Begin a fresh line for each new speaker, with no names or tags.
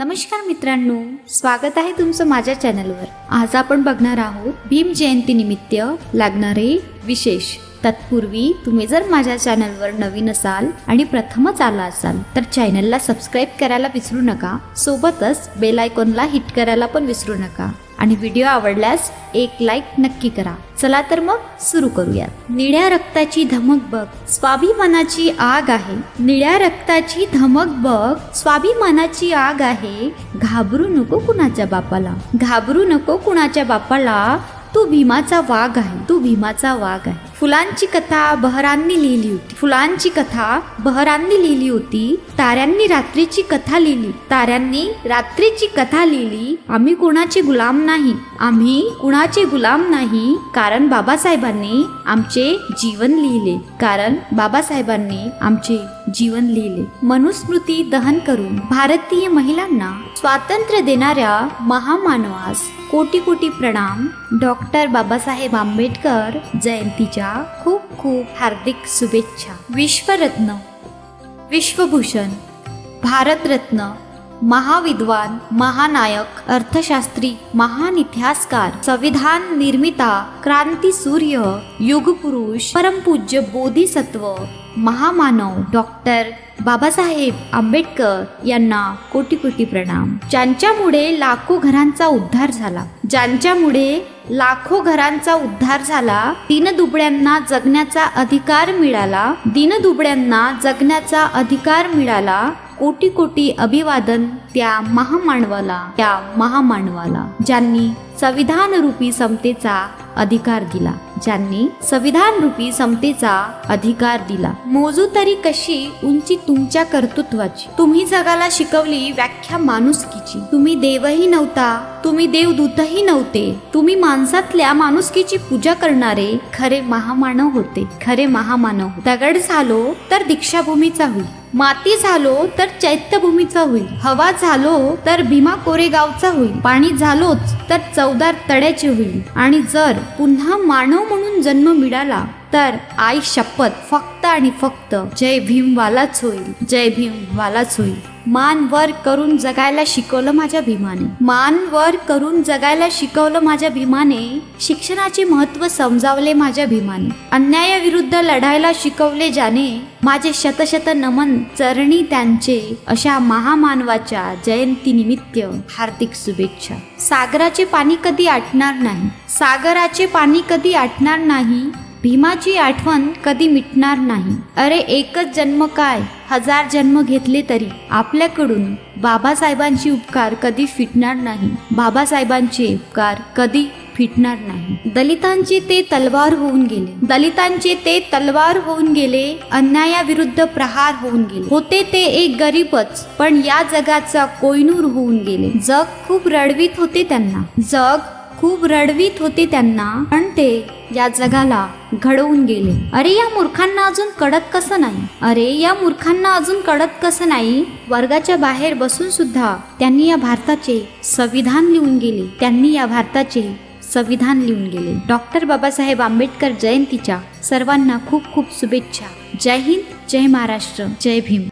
नमस्कार मित्रांनो स्वागत आहे तुमचं माझ्या चॅनलवर. आज आपण बघणार आहोत भीम जयंती निमित्त लागणारे विशेष. तत्पूर्वी तुम्ही जर माझ्या चॅनलवर नवीन असाल आणि प्रथमच आला असाल तर चॅनलला सबस्क्राईब करायला विसरू नका. सोबतच बेल आयकॉनला हिट करायला पण विसरू नका. आणि व्हिडिओ आवडल्यास एक लाईक नक्की करा. चला तर मग सुरू करूयात. निळ्या रक्ताची धमक बघ. स्वाभिमानाची आग आहे. निळ्या रक्ताची धमक बघ. स्वाभिमानाची आग आहे. घाबरू नको कुणाच्या बापाला. घाबरू नको कुणाच्या बापाला. तू भीमाचा वाघ आहे तू भीमाचा वाघ आहे. फुलांची कथा बहरांनी लिहिली होती. फुलांची कथा बहरांनी लिहिली होती. ताऱ्यांनी रात्रीची कथा लिहिली. ताऱ्यांनी रात्रीची कथा लिहिली. आम्ही कुणाचे गुलाम नाही. आम्ही कुणाचे गुलाम नाही. कारण बाबासाहेबांनी आमचे जीवन लिहिले. कारण बाबासाहेबांनी आमचे जीवन लिहिले मनुस्मृती दहन करून भारतीय महिलांना स्वातंत्र्य देणाऱ्या महामानवास कोटी कोटी प्रणाम. डॉक्टर बाबासाहेब आंबेडकर जयंतीच्या खूप खूप हार्दिक शुभेच्छा. विश्वरत्न विश्वभूषण भारतरत्न महाविद्वान महानायक अर्थशास्त्री महान इतिहासकार संविधान निर्मिता क्रांती सूर्य युगपुरुष परमपूज्य बोधिसत्व महामानव डॉक्टर बाबासाहेब आंबेडकर यांना कोटी कोटी प्रणाम. ज्यांच्यामुळे लाखो घरांचा उद्धार झाला. ज्यांच्यामुळे लाखो घरांचा उद्धार झाला दीनदुबळ्यांना जगण्याचा अधिकार मिळाला दीनदुबळ्यांना जगण्याचा अधिकार मिळाला कोटी कोटी अभिवादन त्या महामानवाला त्या महामानवाला ज्यांनी संविधान रूपी समतेचा अधिकार दिला. ज्यांनी संविधान रूपी समतेचा अधिकार दिला. मोजू तरी कशी उंची तुमच्या कर्तृत्वाची? तुम्ही जगाला शिकवली व्याख्या माणुसकीची. तुम्ही देवही नव्हता तुम्ही देवदूतही नव्हते. तुम्ही माणसातल्या माणुसकीची पूजा करणारे खरे महामानव होते. खरे महामानव दगड झालो तर दीक्षाभूमीचा होईल. माती झालो तर चैत्यभूमीचा होईल. हवा झालो तर भीमा कोरेगावचा होईल. पाणी झालोच तर चौदार तड्याचे होईल. आणि जर पुन्हा मानव म्हणून जन्म मिळाला तर आई शपथ फक्त आणि फक्त जय भीम वालाच होईल. जय भीम वालाच होईल. मान वर करून जगायला शिकवलं माझ्या भीमाने. मान वर करून जगायला शिकवलं माझ्या भीमाने. शिक्षणाचे महत्त्व समजावले माझ्या भीमाने. अन्यायाविरुद्ध लढायला शिकवले ज्याने माझे शतशत नमन चरणी त्यांचे. अशा महामानवाच्या जयंती निमित्त हार्दिक शुभेच्छा. सागराचे पाणी कधी आटणार नाही? सागराचे पाणी कधी आटणार नाही? भीमाची आठवण कधी मिटणार नाही. अरे एकच जन्म काय? हजार जन्म घेतले तरी. आपल्याकडून बाबासाहेबांची उपकार कधी फिटणार नाही. बाबासाहेबांचे उपकार कधी फिटणार नाही. दलितांचे ते तलवार होऊन गेले. दलितांचे ते तलवार होऊन गेले. अन्यायाविरुद्ध प्रहार होऊन गेले. होते ते एक गरीबच पण या जगाचा कोयनूर होऊन गेले. जग खूप रडवीत होते त्यांना. जग खूप रडवीत होते त्यांना पण ते या जगाला घडवून गेले. अरे या मूर्खांना अजून कळत कसं नाही? अरे या मूर्खांना अजून कळत कसं नाही? वर्गाच्या बाहेर बसून सुद्धा त्यांनी या भारताचे संविधान लिहून गेले. त्यांनी या भारताचे संविधान लिहून गेले. डॉक्टर बाबासाहेब आंबेडकर जयंतीच्या सर्वांना खूप खूप शुभेच्छा. जय हिंद जय महाराष्ट्र जय भीम.